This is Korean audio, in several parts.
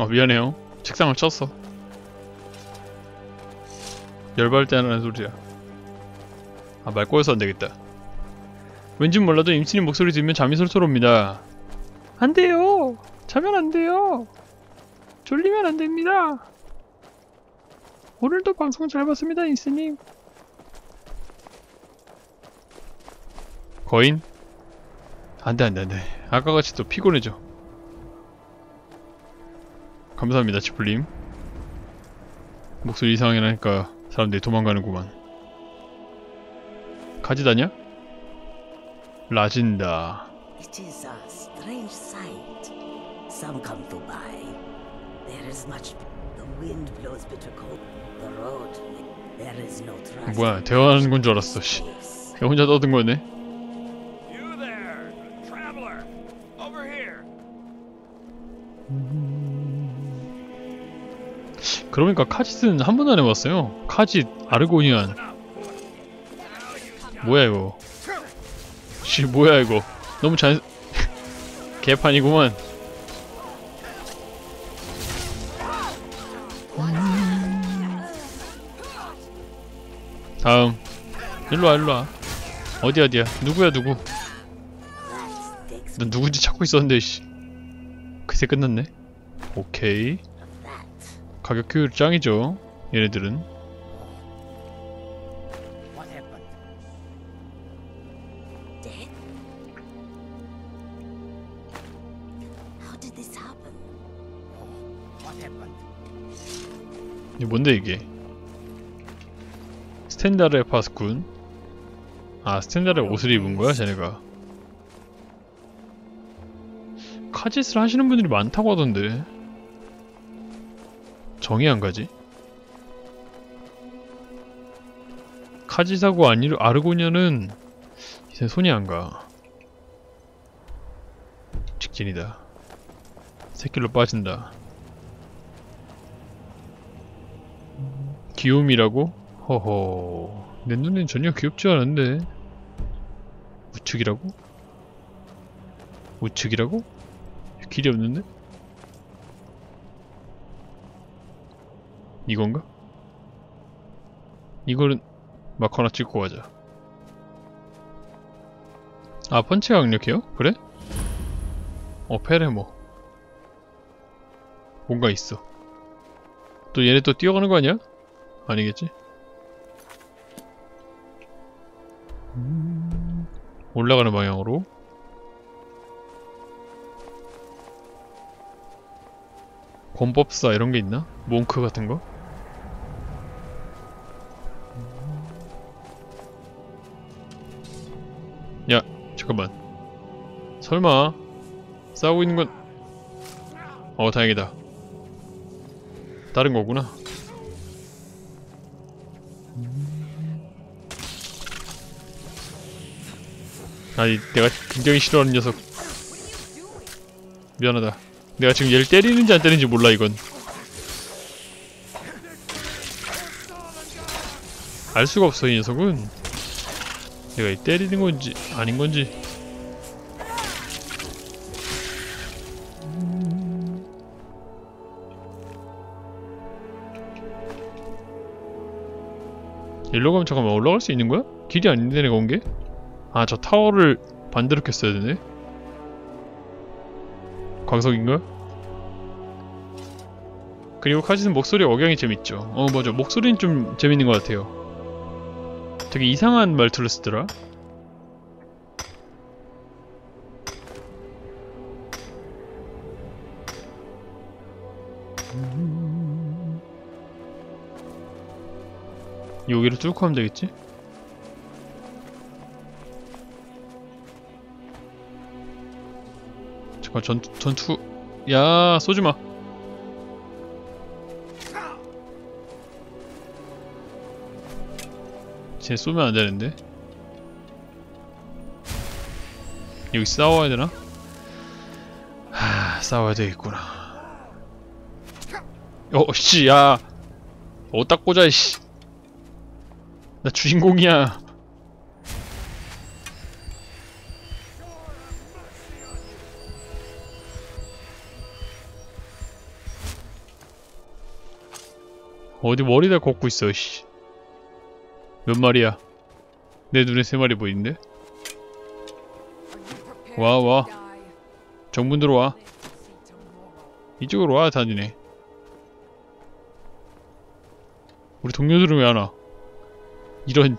어 미안해요. 책상을 쳤어. 열받을 때 하는 소리야. 아 말 꼬여서 안되겠다. 왠진 몰라도 임신님 목소리 들으면 잠이 솔솔 옵니다. 안돼요. 자면 안돼요. 졸리면 안됩니다. 오늘도 방송 잘 봤습니다 임신님. 거인? 안돼 안돼 안돼. 아까같이 또 피곤해져 감사합니다 치플님 목소리 이상하게 나니까 사람들이 도망가는구만 가지다냐? 라진다 It is a strange sight. Some come to buy. There is much. The wind blows bitter cold. The road. There is no trust. 뭐야 대화하는 건 줄 알았어 씨 혼자 떠든 거네 그러니까 카짓은 한 번도 안 해봤어요. 카짓 아르고니안. 뭐야 이거? 씨 뭐야 이거? 너무 잘 개판이구만. 다음. 일로와 일로와. 어디야 어디야? 누구야 누구? 넌 누구지 찾고 있었는데 씨. 그새 끝났네? 오케이. 가격 효율 짱이죠. 얘네들은? 이게 뭔데 이게? 스탠다르의 파스군 아 스탠다르의 옷을 입은 거야 쟤네가. 카짓을 하시는 분들이 많다고 하던데 정이 안 가지 카짓하고 아니 아르고니아는 이제 손이 안 가 직진이다 새길로 빠진다 귀요미라고? 허허 내 눈엔 전혀 귀엽지 않은데 우측이라고? 우측이라고? 길이 없는데? 이건가? 이거는 막 하나 찍고 가자 아 펀치가 강력해요? 그래? 어 페레모 뭔가 있어 또 얘네 또 뛰어가는 거 아니야? 아니겠지? 음, 올라가는 방향으로 권법사 이런 게 있나? 몽크 같은 거? 야, 잠깐만. 설마 싸우고 있는 건 어, 다행이다. 다른 거구나. 아니 내가 굉장히 싫어하는 녀석 미안하다 내가 지금 얘를 때리는지 안 때리는지 몰라 이건 알 수가 없어 이 녀석은 내가 이 때리는 건지 아닌 건지 일로 가면 잠깐만 올라갈 수 있는 거야? 길이 아닌데 내가 온 게? 아 저 타워를 반대로 켰어야 되네 광석인가? 그리고 카짓은 목소리 억양이 재밌죠 어 맞아 목소리는 좀 재밌는 것 같아요 되게 이상한 말투를 쓰더라 여기를 뚫고 하면 되겠지? 잠깐 전투 전투 야 쏘지마 쟤 쏘면 안 되는데 여기 싸워야 되나? 하 싸워야 되겠구나 어씨 야 어디다 꽂아 씨. 나 주인공이야 어디 머리다 걷고 있어 씨. 몇 마리야? 내 눈에 세 마리 보이는데? 와, 와. 정문 들어와. 이쪽으로 와, 다니네. 우리 동료들은 왜 안 와? 이런.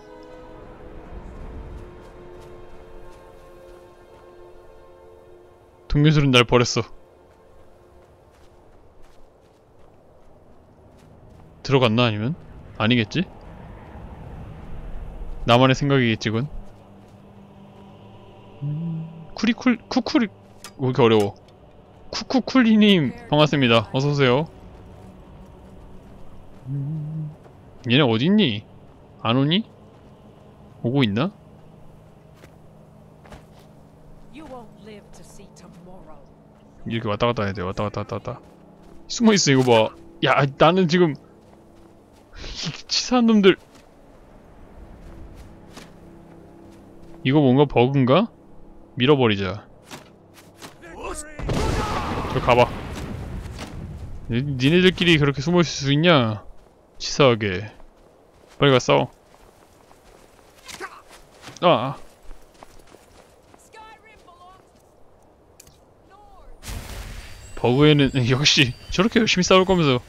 동료들은 날 버렸어. 들어갔나, 아니면? 아니겠지? 나만의 생각이겠지, 군. 쿠리쿨, 쿠쿠리, 왜 이렇게 어려워. 쿠쿠쿨리님, 반갑습니다. 어서오세요. 얘네 어딨니? 안 오니? 오고 있나? 이렇게 왔다 갔다 해야 돼. 왔다 갔다 왔다 갔다. 숨어 있어 이거 봐. 야 나는 지금 이 치사한 놈들. 이거 뭔가 버그인가? 밀어버리자. 저 가봐. 니- 니네들끼리 그렇게 숨어 있을 수 있냐? 치사하게. 빨리 가 싸워. 아. Nord. 버그에는 역시 저렇게 열심히 싸울 거면서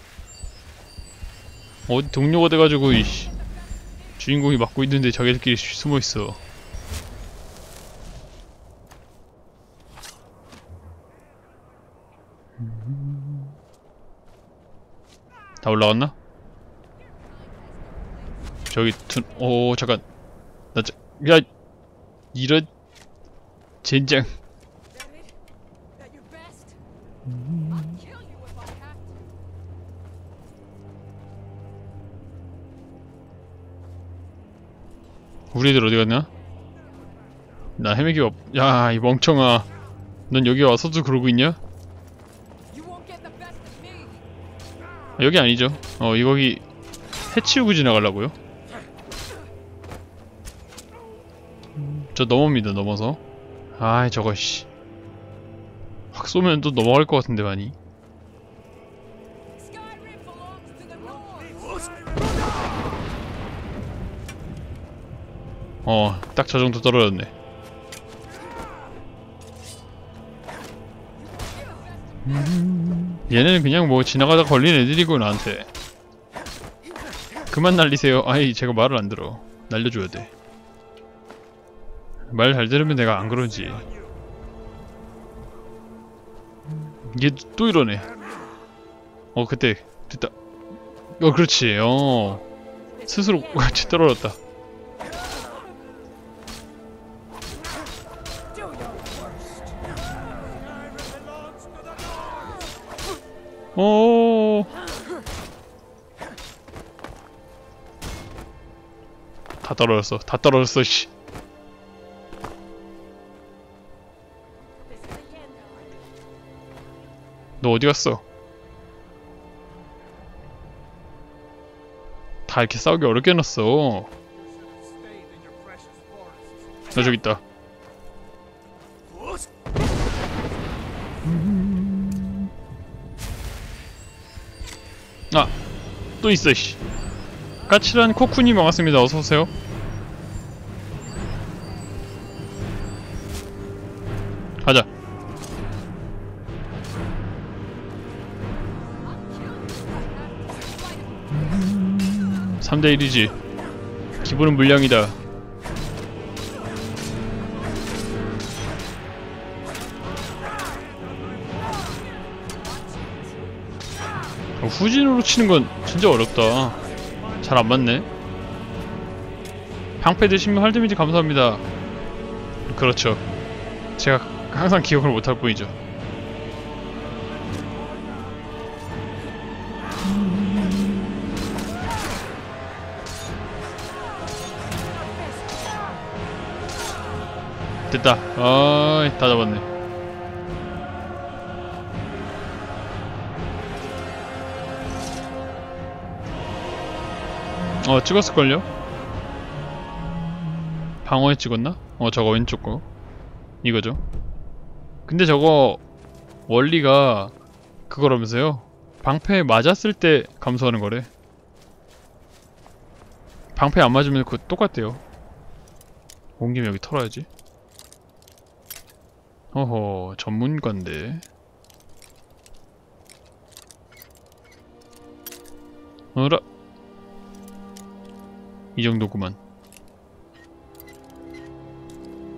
어디 동료가 돼가지고 이씨 주인공이 맡고 있는데 자기들끼리 숨어 있어. 다 올라갔나? 저기 둔, 오 잠깐 나 저, 야 이런 젠장 That it? That your best? I'll kill you if I have to. 우리 애들 어디 갔냐? 나 헤매기가 없... 야, 이 멍청아. 넌 여기 와서도 그러고 있냐? 여기 아니죠. 어, 이 거기 해치우고 지나가려고요. 저 넘어옵니다, 넘어서. 아이, 저거, 씨. 확 쏘면 또 넘어갈 것 같은데, 많이. Skyrim belongs to the North. 어, 딱 저 정도 떨어졌네. 얘네는 그냥 뭐 지나가다 걸린 애들이고 나한테. 그만 날리세요. 아이, 제가 말을 안 들어. 날려줘야 돼. 말 잘 들으면 내가 안 그러지. 얘 또 이러네. 어, 그때 됐다. 어, 그렇지. 어. 스스로 같이 떨어졌다. 오. 다 떨어졌어. 다 떨어졌어. 씨. 너 어디 갔어? 다 이렇게 싸우기 어렵게 해놨어. 너 저기 있다. 아, 또 있어. 씨. 까칠한 코쿠님 반갑습니다. 어서 오세요. 가자. I'll kill you if I have to. Fight 3대 1이지. 기본은 물량이다. 후진으로 치는 건 진짜 어렵다. 잘 안 맞네. 방패 드시면 활데미지 감사합니다. 그렇죠. 제가 항상 기억을 못할 뿐이죠. 됐다. 아이, 다 잡았네. 어, 찍었을걸요? 방어에 찍었나? 어, 저거 왼쪽 거. 이거죠. 근데 저거, 원리가 그거라면서요? 방패에 맞았을 때 감소하는 거래. 방패 안 맞으면 그거 똑같대요. 온 김에 여기 털어야지. 어허, 전문가인데. 어라. 이 정도구만.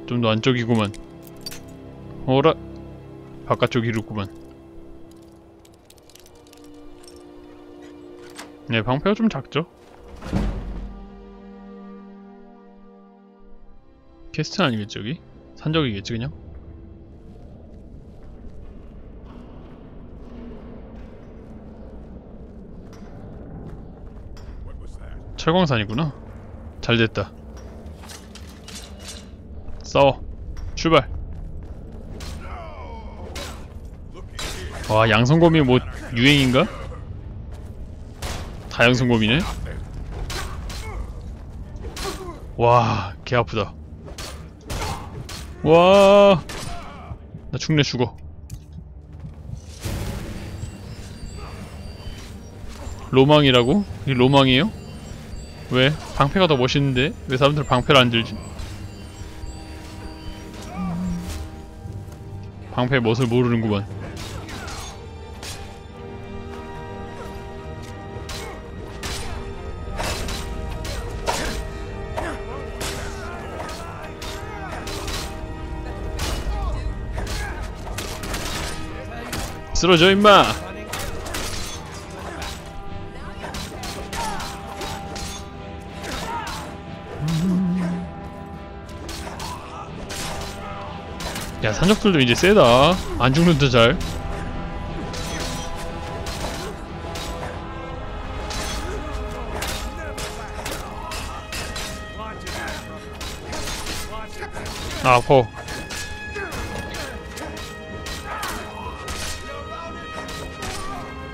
좀 더 안쪽이구만. 어라. 바깥쪽이로구만. 네, 방패가 좀 작죠? 퀘스트 아니겠지 여기? 산적이겠지 그냥? 철광산이구나 잘됐다 싸워 출발 와 양성검이 뭐 유행인가? 다 양성검이네 와 개아프다 와, 나 죽네 죽어. 로망이라고? 이게 로망이에요? 왜? 방패가 더 멋있는데? 왜 사람들 방패를 안 들지? 방패의 멋을 모르는구만. 쓰러져 임마! 야 산적들도 이제 세다. 안 죽는다 잘. 아, 아파.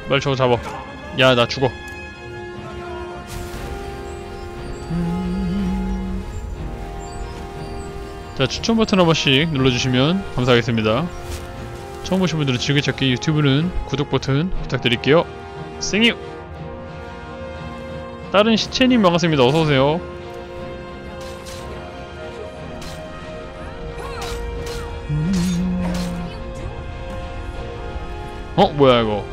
빨리 저거 잡아. 야 나 죽어 자 추천 버튼 한 번씩 눌러주시면 감사하겠습니다. 처음 보신 분들은 즐겨찾기 유튜브는 구독 버튼 부탁드릴게요. 생유 다른 시체님 반갑습니다. 어서오세요. 어 뭐야 이거?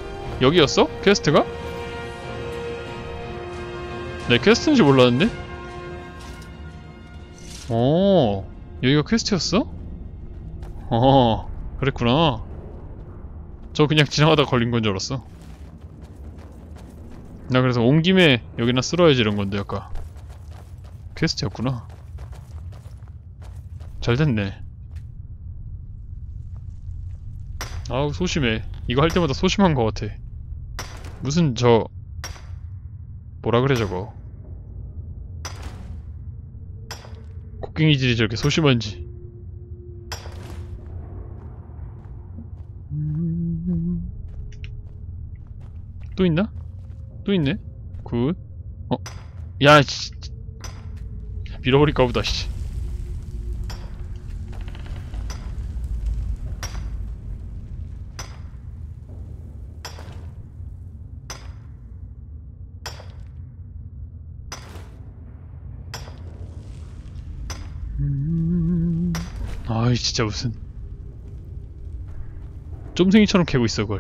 여기였어? 퀘스트가? 네 퀘스트인지 몰랐는데? 오 여기가 퀘스트였어? 어 그랬구나. 저 그냥 지나가다 걸린 건 줄 알았어. 나 그래서 온 김에 여기나 쓸어야지 이런 건데 아까. 퀘스트였구나. 잘 됐네. 아우 소심해. 이거 할 때마다 소심한 것 같아. 무슨 저 뭐라 그래 저거 곡괭이질이 저렇게 소심한지 또 있나? 또 있네? 굿 어? 야 씨. 밀어버릴까 보다 씨 아이 진짜 무슨 쫌생이처럼 캐고 있어 그걸.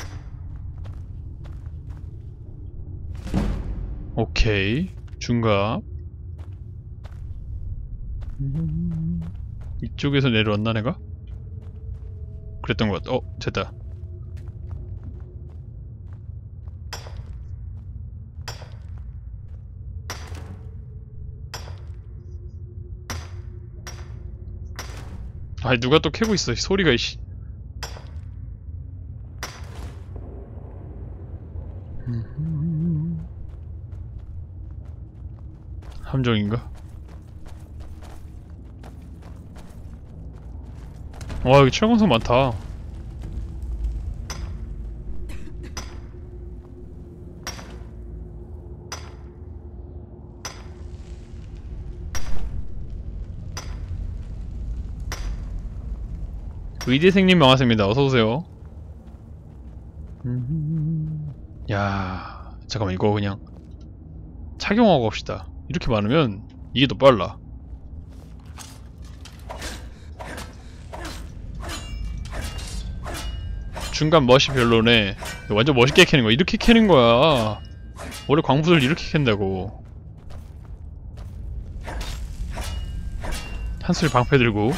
오케이. 중갑. 이쪽에서 내려왔나 내가? 그랬던 것 같아 어 됐다 아 누가 또 캐고 있어 이 소리가 이씨 함정인가? 와 여기 철광석 많다 의대생님 반갑습니다. 어서오세요. 야 잠깐만 이거 그냥 착용하고 갑시다. 이렇게 많으면 이게 더 빨라. 중간 멋이 별로네. 완전 멋있게 캐는 거야. 이렇게 캐는 거야. 원래 광부들 이렇게 캔다고. 한술 방패 들고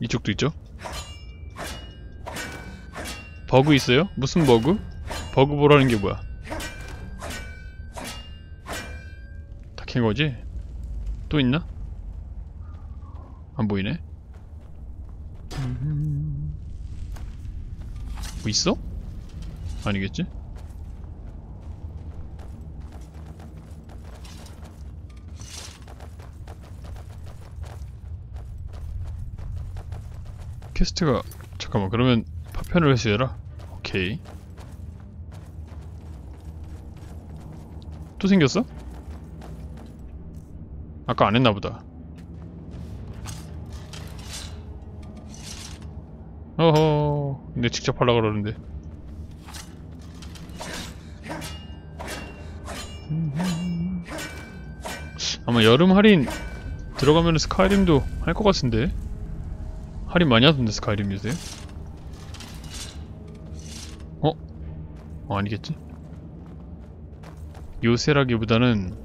이쪽도 있죠? 버그 있어요? 무슨 버그? 버그 보라는 게 뭐야? 다 캔 거지? 또 있나? 안 보이네? 뭐 있어? 아니겠지? 퀘스트가 잠깐만 그러면 파편을 회수해라. 오케이. 또 생겼어? 아까 안 했나보다. 어허. 근데 직접 하려고 그러는데. 아마 여름 할인 들어가면 스카이림도 할 것 같은데 할인 많이 하던데 스카이림 요새 어? 어 아니겠지? 요새라기보다는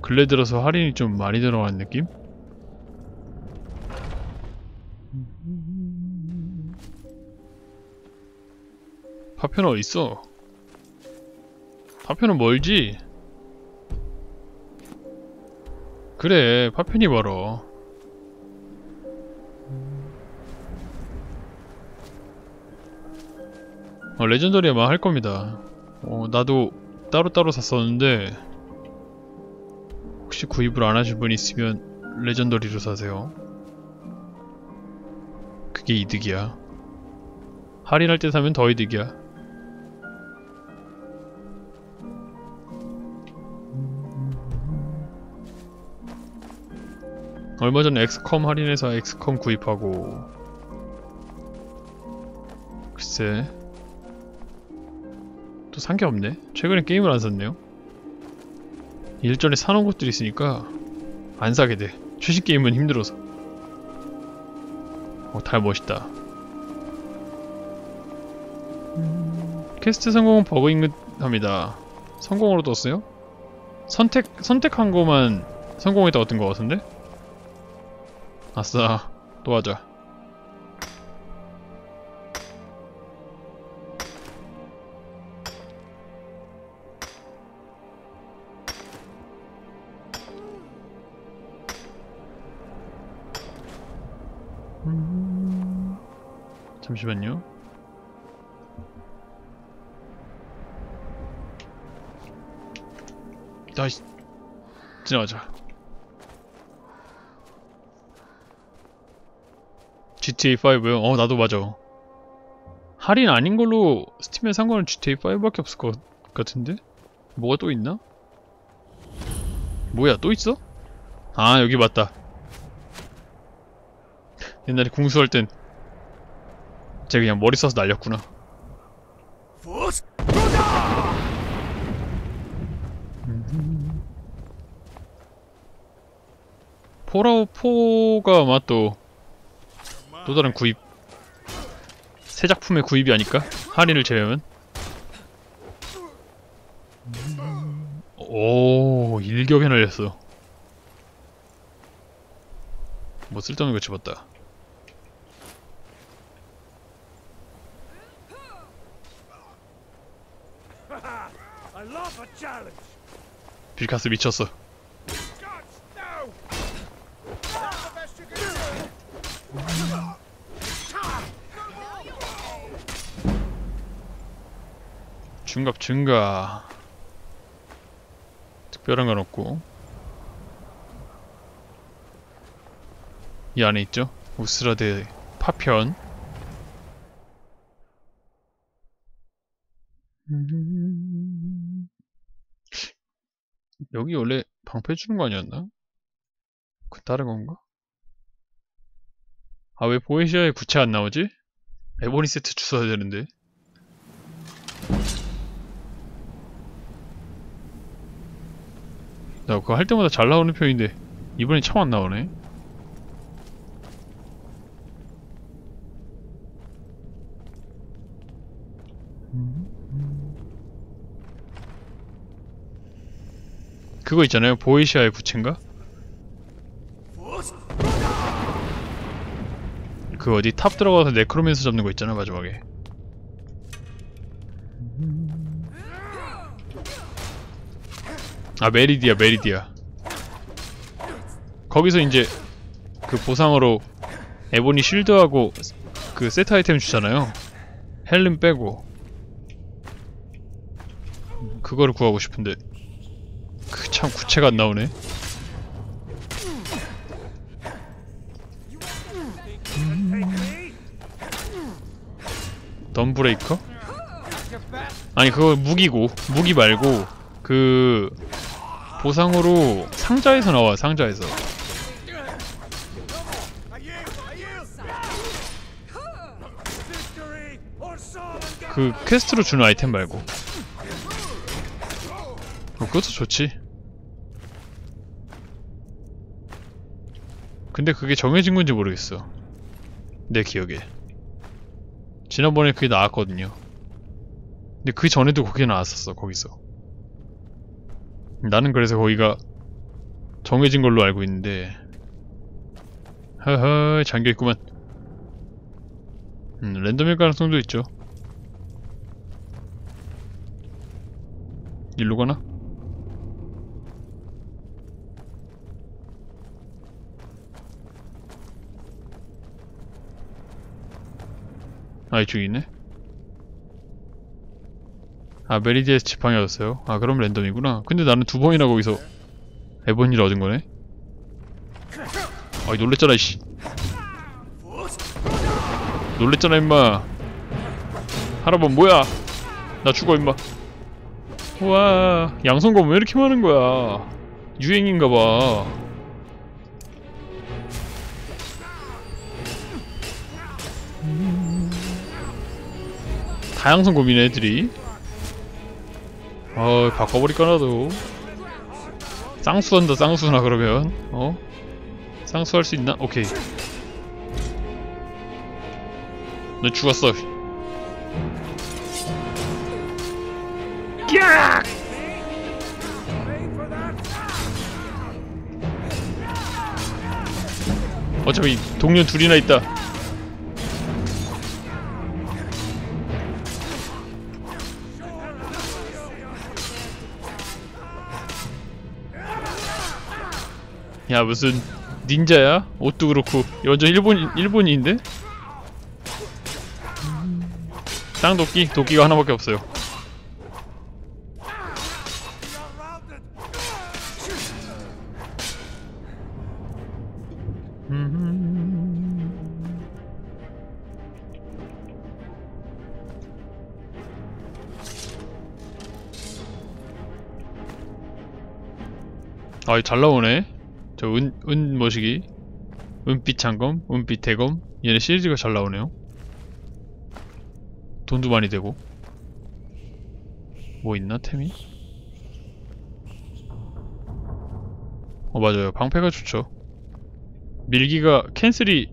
근래 들어서 할인이 좀 많이 들어간 느낌? 파편은 어딨어? 파편은 멀지? 그래 파편이 멀어 어, 레전더리 아마 할 겁니다. 어, 나도 따로따로 샀었는데 혹시 구입을 안 하실 분 있으면 레전더리로 사세요. 그게 이득이야. 할인할 때 사면 더 이득이야. 얼마 전에 엑스컴 할인해서 엑스컴 구입하고 글쎄 또 산 게 없네. 최근에 게임을 안 샀네요. 일전에 사놓은 것들이 있으니까 안 사게 돼. 최신 게임은 힘들어서. 어, 달 멋있다. 퀘스트 성공은 버그인 듯 합니다. 성공으로 떴어요? 선택, 선택한 거만 성공했다 어떤 거 같은데? 아싸, 또 하자. 잠시만요. 다시 지나가자. GTA 5요? 어 나도 맞아. 할인 아닌 걸로 스팀에 산 거는 GTA 5밖에 없을 것 같은데? 뭐가 또 있나? 뭐야 또 있어? 아 여기 맞다. 옛날에 궁수할 땐 제가 그냥 머리 써서 날렸구나. 4가 아마 또, 또 다른 구입. 새 작품의 구입이 아닐까? 할인을 제외하면? 오, 일격에 날렸어. 뭐 쓸데없는 거 집었다. 빌카스 미쳤어. 중갑 증가. 특별한 건 없고. 이 안에 있죠? 우스라드 파편. 여기 원래 방패 주는 거 아니었나? 그 다른 건가? 아 왜 보이시아에 구체 안 나오지? 에보니 세트 주워야 되는데. 나 그거 할 때마다 잘 나오는 편인데 이번엔 참 안 나오네. 그거 있잖아요. 보이시아의 부채인가? 그 어디 탑 들어가서 네크로맨스 잡는 거 있잖아 마지막에. 아 메리디아 메리디아. 거기서 이제 그 보상으로 에보니 쉴드하고 그 세트 아이템 주잖아요. 헬름 빼고 그거를 구하고 싶은데 그 참 구체가 안 나오네. 덤브레이커? 아니 그거 무기고 무기 말고 그 보상으로 상자에서 나와 상자에서! 그 퀘스트로 주는 아이템 말고 어, 그것도 좋지. 근데 그게 정해진 건지 모르겠어. 내 기억에. 지난번에 그게 나왔거든요. 근데 그 전에도 그게 나왔었어 거기서. 나는 그래서 거기가 정해진 걸로 알고 있는데. 허허 잠겨있구만. 음, 랜덤일 가능성도 있죠. 일로 가나? 아 이쪽에 있네. 아 메리디에스 지팡이 얻었어요? 아 그럼 랜덤이구나. 근데 나는 두 번이나 거기서 에버니를 얻은 거네? 아이 놀랬잖아 이씨. 놀랬잖아 임마. 할아버 뭐야? 나 죽어 임마. 우와 양손검 왜 이렇게 많은 거야? 유행인가봐 다양손검이네 애들이. 어 바꿔버릴까 나도. 쌍수한다 쌍수나 그러면. 어? 쌍수할 수 있나? 오케이. 너 죽었어. 어차피 동료 둘이나 있다 야 무슨 닌자야? 옷도 그렇고 완전 일본 일본인인데? 쌍도끼? 도끼가 하나밖에 없어요. 아, 잘 나오네. 저 은, 은 뭐시기? 은빛 장검, 은빛 대검. 얘네 시리즈가 잘 나오네요. 돈도 많이 되고. 뭐 있나, 템이? 어, 맞아요. 방패가 좋죠. 밀기가 캔슬이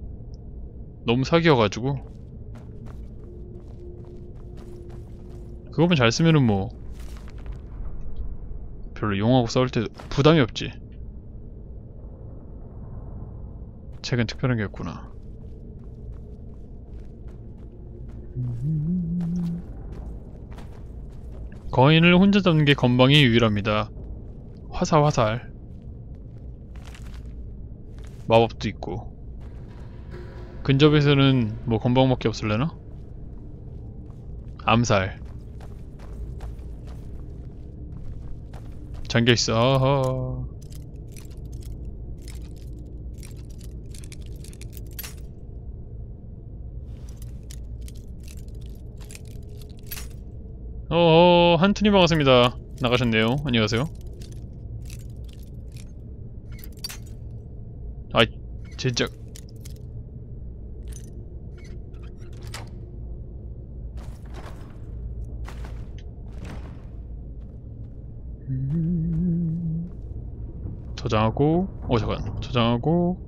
너무 사기여가지고. 그거만 잘 쓰면은 뭐, 별로 용하고 싸울 때 부담이 없지. 책은 특별한 게 없구나. 거인을 혼자 잡는 게 건방이 유일합니다. 화살 화살. 마법도 있고. 근접에서는 뭐 건방밖에 없을래나? 암살. 잠겨있어. 아하. 어어 한투님 반갑습니다. 나가셨네요. 안녕하세요. 아 진짜. 음, 저장하고 어 잠깐. 저장하고